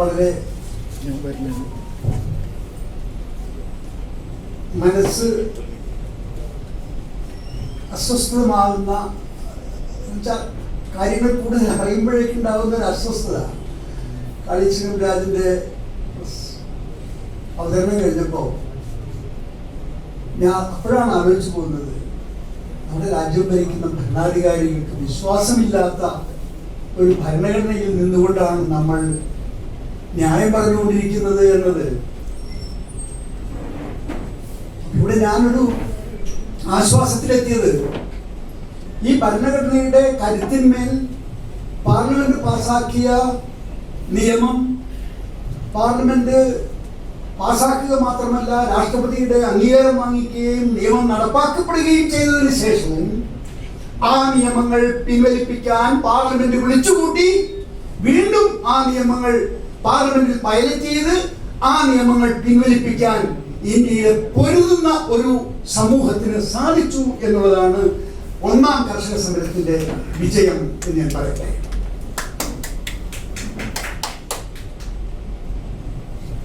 വളരെ മനസ്സ് അസ്വസ്ഥമാകുന്ന എന്നുവെച്ചാൽ കാര്യങ്ങൾ കൂടുതൽ അറിയുമ്പോഴേക്കുണ്ടാകുന്ന ഒരു അസ്വസ്ഥത. കളിച്ചിനും രാജിന്റെ അവതരണം കഴിഞ്ഞപ്പോൾ ഞാൻ അപ്പോഴാണ് ആലോചിച്ചു പോകുന്നത്. നമ്മുടെ രാജ്യം ഭരിക്കുന്ന ഭരണാധികാരികൾക്ക് വിശ്വാസമില്ലാത്ത ഒരു ഭരണഘടനയിൽ നിന്നുകൊണ്ടാണ് നമ്മൾ ന്യായം പറഞ്ഞുകൊണ്ടിരിക്കുന്നത് എന്നത്. ഇവിടെ ഞാനൊരു ആശ്വാസത്തിലെത്തിയത്. ഈ ഭരണഘടനയുടെ കരുത്തിന്മേൽ പാർലമെന്റ് പാസാക്കിയ നിയമം പാർലമെന്റ് പാസാക്കുക മാത്രമല്ല രാഷ്ട്രപതിയുടെ അംഗീകാരം വാങ്ങിക്കുകയും നിയമം നടപ്പാക്കപ്പെടുകയും ചെയ്തതിന് ശേഷവും ആ നിയമങ്ങൾ പിൻവലിപ്പിക്കാൻ പാർലമെന്റ് വിളിച്ചുകൂട്ടി. വീണ്ടും ആ നിയമങ്ങൾ പാർലമെന്റിൽ പൈലറ്റ് ചെയ്ത് ആ നിയമങ്ങൾ പിൻവലിപ്പിക്കാൻ ഇന്ത്യയിലെ പൊരുതുന്ന ഒരു സമൂഹത്തിന് സാധിച്ചു എന്നുള്ളതാണ് ഒന്നാം കർഷക സമരത്തിന്റെ വിജയം എന്ന് ഞാൻ പറയട്ടെ.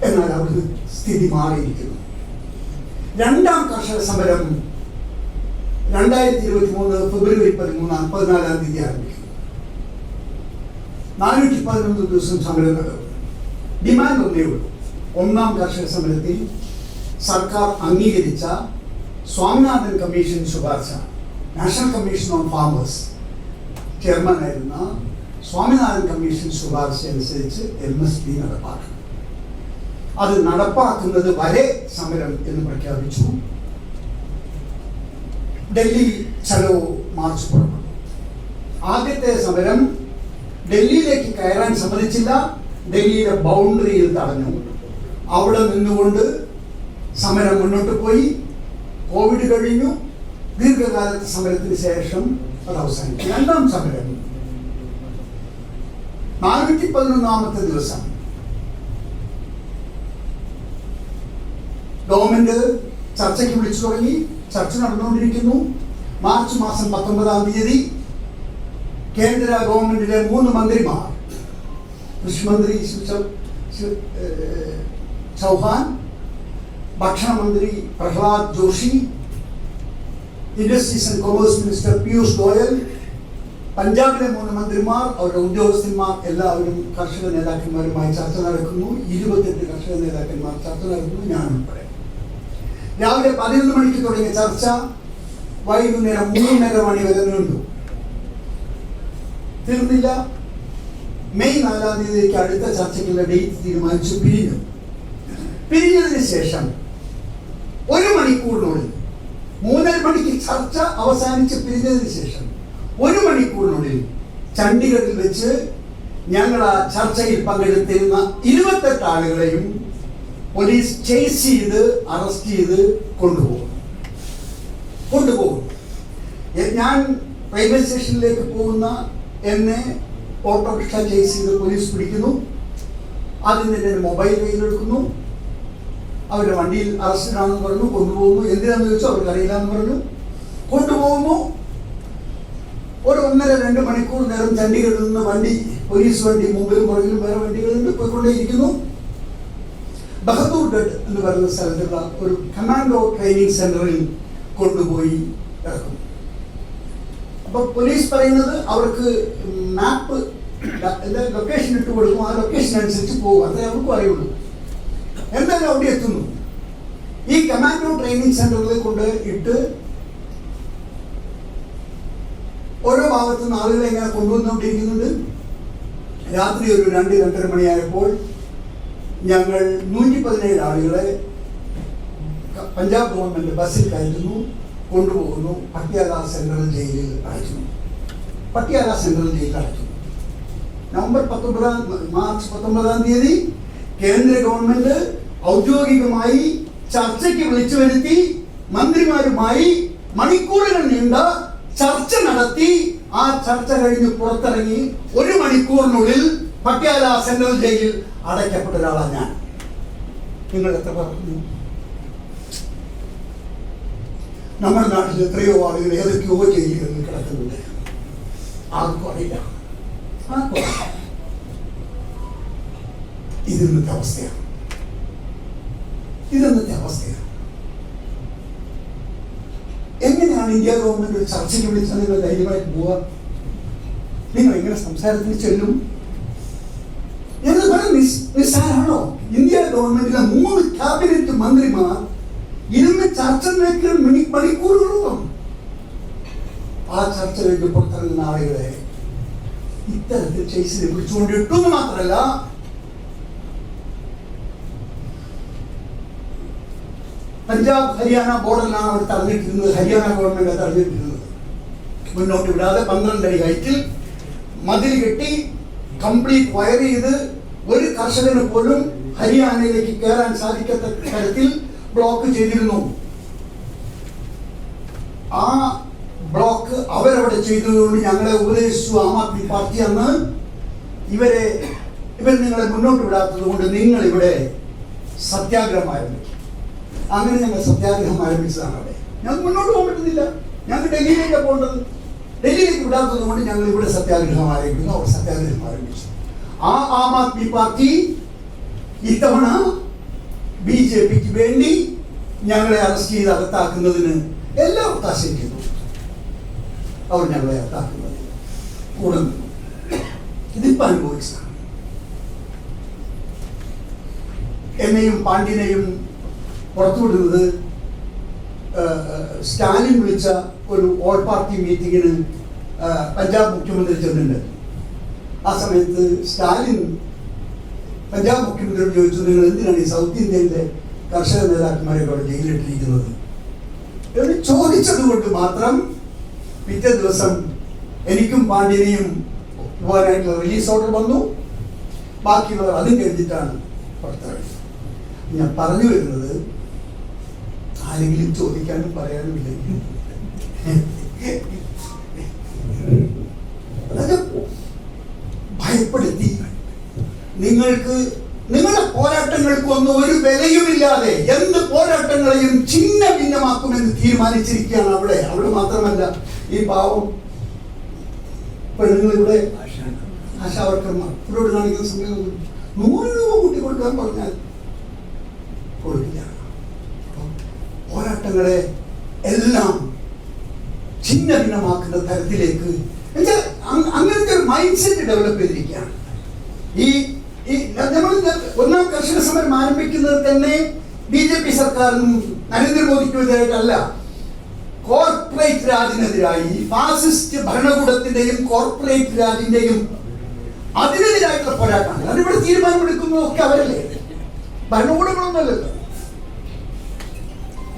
എന്നാൽ അവിടുന്ന് സ്ഥിതി മാറിയിരിക്കുന്നു. രണ്ടാം കർഷക സമരം രണ്ടായിരത്തി ഇരുപത്തി മൂന്ന് ഫെബ്രുവരി പതിമൂന്നാം പതിനാലാം തീയതി ആരംഭിക്കുന്നു. നാനൂറ്റി പതിനൊന്ന് ദിവസം സമരം നടക്കും ഡിമാൻഡ് ഒന്നേ ഉള്ളൂ ഒന്നാം കർഷക സമരത്തിൽ സർക്കാർ അംഗീകരിച്ച സ്വാമിനാഥൻ കമ്മീഷൻ ശുപാർശ നാഷണൽ കമ്മീഷൻ ഓൺ ഫാമേഴ്സ്. ചെയർമാനായിരുന്ന സ്വാമിനാഥൻ കമ്മീഷൻ ശുപാർശ അനുസരിച്ച് എം എസ് പി നടപ്പാക്കണം. അത് നടപ്പാക്കുന്നത് വരെ സമരം എന്ന് പ്രഖ്യാപിച്ചു. ഡൽഹി ചലോ മാർച്ച് പുറപ്പെട്ടു ആദ്യത്തെ സമരം ഡൽഹിയിലേക്ക് കയറാൻ സമ്മതിച്ചില്ല. ഡൽഹിയുടെ ബൗണ്ടറിയിൽ തടഞ്ഞു. അവിടെ നിന്നുകൊണ്ട് സമരം മുന്നോട്ട് പോയി. കോവിഡ് കഴിഞ്ഞു. ദീർഘകാലത്തെ സമരത്തിന് ശേഷം അത് അവസാനിച്ചു. രണ്ടാം സമരം. നാനൂറ്റി പതിനൊന്നാമത്തെ ദിവസം. ഗവൺമെന്റ് ചർച്ചയ്ക്ക് വിളിച്ചു തുടങ്ങി. ചർച്ച നടന്നുകൊണ്ടിരിക്കുന്നു. മാർച്ച് മാസം പത്തൊമ്പതാം തീയതി കേന്ദ്ര ഗവൺമെന്റിലെ മൂന്ന് മന്ത്രിമാർ ശിവ- ഏഹ് Chouhan ഭക്ഷണമന്ത്രി Pralhad Joshi industries and commerce minister Piyush Goyal പഞ്ചാബിലെ മൂന്ന് മന്ത്രിമാർ അവരുടെ ഉദ്യോഗസ്ഥന്മാർ എല്ലാവരും കർഷക നേതാക്കന്മാരുമായി ചർച്ച നടക്കുന്നു. ഇരുപത്തെട്ട് കർഷക നേതാക്കന്മാർ ചർച്ച നടക്കുന്നു. ഞാൻ ഉൾപ്പെടെ. രാവിലെ പതിനൊന്ന് മണിക്ക് തുടങ്ങിയ ചർച്ച. വൈകുന്നേരം മൂന്നര മണി വരെ നീണ്ടു. തീർന്നില്ല. മെയ് നാലാം തീയതിക്ക് അടുത്ത ചർച്ചയ്ക്കുള്ള ഡേറ്റ് തീരുമാനിച്ചു പിരിഞ്ഞു. പിരിഞ്ഞതിന് ശേഷം ഒരു മണിക്കൂറിനുള്ളിൽ മൂന്നര മണിക്ക് ചർച്ച അവസാനിച്ച് പിരിഞ്ഞതിന് ശേഷം ഒരു മണിക്കൂറിനുള്ളിൽ ചണ്ഡീഗഡിൽ വെച്ച് ഞങ്ങൾ ആ ചർച്ചയിൽ പങ്കെടുത്തിരുന്ന ഇരുപത്തെട്ട് ആളുകളെയും പോലീസ് ചേസ് ചെയ്ത് അറസ്റ്റ് ചെയ്ത് കൊണ്ടുപോകും. കൊണ്ടുപോകും. ഞാൻ റെയിൽവേ സ്റ്റേഷനിലേക്ക് പോകുന്ന എന്നെ ഓട്ടോറിക്ഷ ചേസ് ചെയ്ത് പോലീസ് പിടിക്കുന്നു. ആദ്യം തന്നെ മൊബൈൽ കയ്യിലെടുക്കുന്നു അവരുടെ വണ്ടിയിൽ അറസ്റ്റിലാണെന്ന് പറഞ്ഞു കൊണ്ടുപോകുന്നു. എന്തിനാന്ന് ചോദിച്ചു അവർക്ക് അറിയില്ല എന്ന് പറഞ്ഞു. കൊണ്ടുപോകുന്നു. ഒരു ഒന്നര രണ്ട് മണിക്കൂർ നേരം ചണ്ഡീഗഡിൽ നിന്ന് വണ്ടി പോലീസ് വണ്ടി മുമ്പിലും പുറകിലും വേറെ വണ്ടികളുണ്ട് പോയിക്കൊണ്ടേയിരിക്കുന്നു. ബഹദൂർഗഡ് എന്ന് പറയുന്ന സ്ഥലത്തുള്ള ഒരു കമാൻഡോ ട്രെയിനിങ് സെന്ററിൽ കൊണ്ടുപോയി ഇറക്കും അപ്പൊ പോലീസ് പറയുന്നത് അവർക്ക് മാപ്പ് ലൊക്കേഷൻ ഇട്ട് കൊടുക്കും ആ ലൊക്കേഷൻ അനുസരിച്ച് പോകും. അത് അവർക്കും അറിയുള്ളൂ. എന്തായാലും അവിടെ എത്തുന്നു. ഈ കമാൻഡോ ട്രെയിനിങ് സെന്ററുകളിൽ കൊണ്ട് ഇട്ട് ഓരോ ഭാഗത്തു നിന്ന് ആളുകളെ ഇങ്ങനെ കൊണ്ടുവന്നുകൊണ്ടിരിക്കുന്നുണ്ട്. രാത്രി ഒരു രണ്ട് രണ്ടര മണിയായപ്പോൾ ഞങ്ങൾ നൂറ്റി പതിനേഴ് ആളുകളെ പഞ്ചാബ് ഗവൺമെന്റ് ബസ്സിൽ കയറ്റുന്നു കൊണ്ടുപോകുന്നു. പട്യാല സെൻട്രൽ ജയിലിൽ അടയ്ക്കുന്നു. പട്യാല സെൻട്രൽ ജയിലിൽ അടയ്ക്കുന്നു. നവംബർ പത്തൊമ്പതാം മാർച്ച് പത്തൊമ്പതാം തീയതി കേന്ദ്ര ഗവൺമെന്റ് ഔദ്യോഗികമായി ചർച്ചയ്ക്ക് വിളിച്ചു വരുത്തി മന്ത്രിമാരുമായി മണിക്കൂറുകൾ നീണ്ട ചർച്ച നടത്തി. ആ ചർച്ച കഴിഞ്ഞ് പുറത്തിറങ്ങി ഒരു മണിക്കൂറിനുള്ളിൽ പട്യാല സെൻട്രൽ ജയിലിൽ അടയ്ക്കപ്പെട്ട ഒരാളാണ് ഞാൻ. നിങ്ങൾ എത്ര പറഞ്ഞു നമ്മുടെ നാട്ടിൽ എത്രയോ ആളുകൾ ഏതൊക്കെയോ ജയിലുകളിൽ കിടക്കുന്നുണ്ട്. ആർക്കും അറിയില്ല. അറിയില്ല. ഇതിന്നത്തെ അവസ്ഥയാണ് ഇതെന്നത്തെ അവസ്ഥയാണ് എങ്ങനെയാണ് ഇന്ത്യ ഗവൺമെന്റ് ഒരു ചർച്ചയ്ക്ക് വിളിച്ചാൽ നിങ്ങൾ ധൈര്യമായി പോവുക. നിങ്ങൾ ഇങ്ങനെ സംസാരത്തിന് ചെല്ലും. വളരെ നിസ് നിസ്സാരാണോ? ഇന്ത്യ ഗവൺമെന്റിലെ മൂന്ന് ക്യാബിനറ്റ് മന്ത്രിമാർ ഇരുന്ന് ചർച്ച നടക്കുന്ന മണി മണിക്കൂറുകളോളം ആ ചർച്ചയിലേക്ക് പുറത്തിറങ്ങുന്ന ആളുകളെ ഇത്തരത്തിൽ ചേസിനെ പിടിച്ചുകൊണ്ടിട്ടു എന്ന് മാത്രമല്ല പഞ്ചാബ് ഹരിയാന ബോർഡറിലാണ് അവർ തടഞ്ഞിട്ടിരുന്നത് ഹരിയാന ഗവൺമെന്റ് തടഞ്ഞിട്ടിരുന്നത് മുന്നോട്ട് വിടാതെ പന്ത്രണ്ടടി ഹൈറ്റിൽ മതിൽ കെട്ടി കംപ്ലീറ്റ് വയർ ചെയ്ത് ഒരു കർഷകന് പോലും ഹരിയാനയിലേക്ക് കയറാൻ സാധിക്കാത്ത തരത്തിൽ ബ്ലോക്ക് ചെയ്തിരുന്നു. ആ ബ്ലോക്ക് അവരവിടെ ചെയ്തതുകൊണ്ട് ഞങ്ങളെ ഉപദേശിച്ചു ആം ആദ്മി പാർട്ടി അന്ന് ഇവരെ ഇവർ നിങ്ങളെ മുന്നോട്ട് വിടാത്തത് കൊണ്ട് നിങ്ങൾ ഇവിടെ സത്യാഗ്രഹം ആരംഭിക്കും അങ്ങനെ ഞങ്ങൾ സത്യാഗ്രഹം ആരംഭിച്ചതാണ് അവിടെ. ഞങ്ങൾക്ക് മുന്നോട്ട് പോകാൻ പറ്റുന്നില്ല. ഞങ്ങൾക്ക് ഡൽഹിയിലേക്ക് പോകേണ്ടത്. ഡൽഹിയിലേക്ക് വിടാത്തത് കൊണ്ട് ഞങ്ങൾ ഇവിടെ സത്യാഗ്രഹം ആരംഭിക്കുന്നു. അവർ സത്യാഗ്രഹം ആരംഭിച്ചു. ആ ആം ആദ്മി പാർട്ടി ഇത്തവണ ബി ജെ പിക്ക് വേണ്ടി ഞങ്ങളെ അറസ്റ്റ് ചെയ്ത് അകത്താക്കുന്നതിന് എല്ലാം ഒത്താശയും ചെയ്തു അവർ ഞങ്ങളെ അകത്താക്കുന്നതിന് കൂടെ. ഇതിപ്പോ അനുഭവിച്ചതാണ്. എന്നെയും പാണ്ഡ്യനെയും പുറത്തുവിടുന്നത് സ്റ്റാലിൻ വിളിച്ച ഒരു ഓൾ പാർട്ടി മീറ്റിങ്ങിന് പഞ്ചാബ് മുഖ്യമന്ത്രി ചെന്നിട്ടുണ്ട്. ആ സമയത്ത് സ്റ്റാലിൻ പഞ്ചാബ് മുഖ്യമന്ത്രിയോട് ചോദിച്ചു നിങ്ങൾ എന്തിനാണ് ഈ സൗത്ത് ഇന്ത്യയിലെ കർഷക നേതാക്കന്മാരെ അവിടെ ജയിലിട്ടിരിക്കുന്നത് എന്ന് ചോദിച്ചത് കൊണ്ട് മാത്രം പിറ്റേ ദിവസം എനിക്കും പാണ്ഡ്യനെയും പോകാനായിട്ടുള്ള റിലീസ് ഓർഡർ വന്നു. ബാക്കിയുള്ളവർ അതും കഴിഞ്ഞിട്ടാണ് പുറത്തിറങ്ങി ഞാൻ പറഞ്ഞു വരുന്നത് ആരെങ്കിലും ചോദിക്കാനും പറയാനും ഇല്ലെങ്കിൽ അതൊക്കെ ഭയപ്പെടുത്തി. നിങ്ങൾക്ക് നിങ്ങളുടെ പോരാട്ടങ്ങൾക്ക് ഒന്നും ഒരു വിലയുമില്ലാതെ എന്ത് പോരാട്ടങ്ങളെയും ചിന്ന ഭിന്നമാക്കുമെന്ന് തീരുമാനിച്ചിരിക്കുകയാണ് അവിടെ. അവിടെ മാത്രമല്ല ഈ പാവം പെണ്ണുങ്ങളിവിടെ ആശാവർക്കന്മാർ ഇവരോട് കാണിക്കുന്ന സമയം നൂറ് രൂപ കൂട്ടി കൊടുക്കാൻ പറഞ്ഞാൽ കൊടുക്കില്ല. പോരാട്ടങ്ങളെ എല്ലാം ഛിന്ന ഭിന്നമാക്കുന്ന തരത്തിലേക്ക് എന്നുവെച്ചാൽ അങ്ങനത്തെ ഒരു മൈൻഡ് സെറ്റ് ഡെവലപ്പ് ചെയ്തിരിക്കുകയാണ്. ഈ ഈ നമ്മൾ ഒന്നാം കർഷക സമരം ആരംഭിക്കുന്നത് തന്നെ ബി ജെ പി സർക്കാരിനും നരേന്ദ്രമോദിക്കും കോർപ്പറേറ്റ് രാജിനെതിരായി ഫാസിസ്റ്റ് ഭരണകൂടത്തിന്റെയും കോർപ്പറേറ്റ് രാജിന്റെയും അതിനെതിരായിട്ടുള്ള പോരാട്ടമാണ് അതിവിടെ തീരുമാനമെടുക്കുന്നതൊക്കെ അവരല്ലേ? ഭരണകൂടങ്ങളൊന്നുമല്ലല്ലോ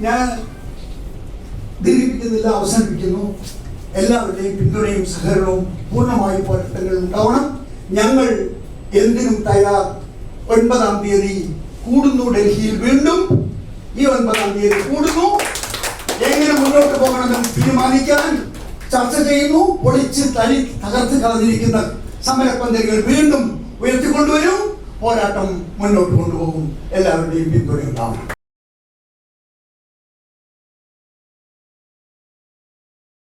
ഞാൻ ദീർഘിപ്പിക്കുന്നില്ല അവസാനിപ്പിക്കുന്നു. എല്ലാവരുടെയും പിന്തുണയും സഹകരണവും പൂർണമായി പോരാട്ടങ്ങൾ ഉണ്ടാവണം. ഞങ്ങൾ എന്തിനും തയ്യാർ? ഒൻപതാം തീയതി കൂടുന്നു ഡൽഹിയിൽ വീണ്ടും. ഈ ഒൻപതാം തീയതി കൂടുന്നു. മുന്നോട്ട് പോകണമെന്ന് തീരുമാനിക്കാൻ ചർച്ച ചെയ്യുന്നു. പൊളിച്ച് തനി തകർത്ത് കളഞ്ഞിരിക്കുന്ന സമരപ്പന്തലുകൾ വീണ്ടും ഉയർത്തിക്കൊണ്ടുവരും. പോരാട്ടം മുന്നോട്ട് കൊണ്ടുപോകും. എല്ലാവരുടെയും പിന്തുണ ഉണ്ടാവണം